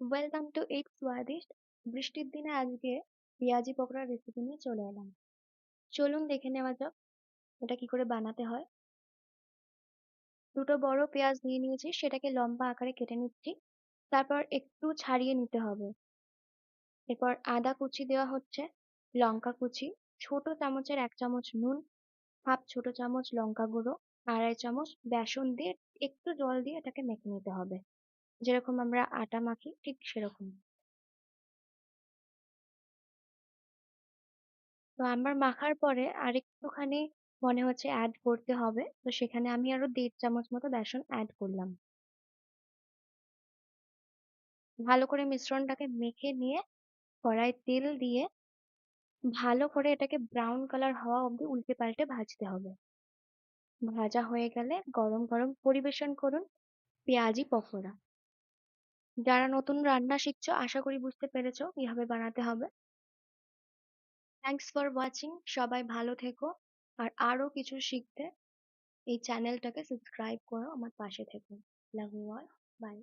Welcome to ইট স্বাদিষ্ট বৃষ্টির দিনে আজকে পেঁয়াজি পকোড়ার রেসিপি নিয়ে চলে এলাম। চলুন দেখে নেওয়া যাক, এটা কি করে বানাতে হয়। দুটো বড় পেঁয়াজ নিয়ে নিয়েছি, সেটাকে লম্বা আকারে কেটে নিচ্ছি। তারপর একটু ছাড়িয়ে নিতে হবে। এরপর আদা কুচি দেওয়া হচ্ছে, লঙ্কা কুচি, ছোট চামচের এক চামচ নুন হাফ ছোট চামচ লঙ্কা গুঁড়ো, আড়াই চামচ বেসন দিয়ে একটু জল দিয়ে এটাকে মেখে নিতে হবে। যেরকম আমরা আটা মাখি, ঠিক সেরকম। তো আমার মাখার পরে আরেকটুখানি মনে হচ্ছে অ্যাড করতে হবে। তো সেখানে আমি আরও দেড় চামচ মতো বেসন অ্যাড করলাম। ভালো করে মিশ্রণটাকে মেখে নিয়ে কড়াই তেল দিয়ে ভালো করে এটাকে ব্রাউন কালার হওয়া অবধি উল্টে পাল্টে ভাজতে হবে। ভাজা হয়ে গেলে গরম গরম পরিবেশন করুন পেঁয়াজি পকোড়া। যারা নতুন রান্না শিখছো, আশা করি বুঝতে পেরেছ কীভাবে বানাতে হবে। থ্যাংকস ফর ওয়াচিং সবাই ভালো থেকো। আর আরও কিছু শিখতে এই চ্যানেলটাকে সাবস্ক্রাইব করো, আমার পাশে থেকো। Love you all by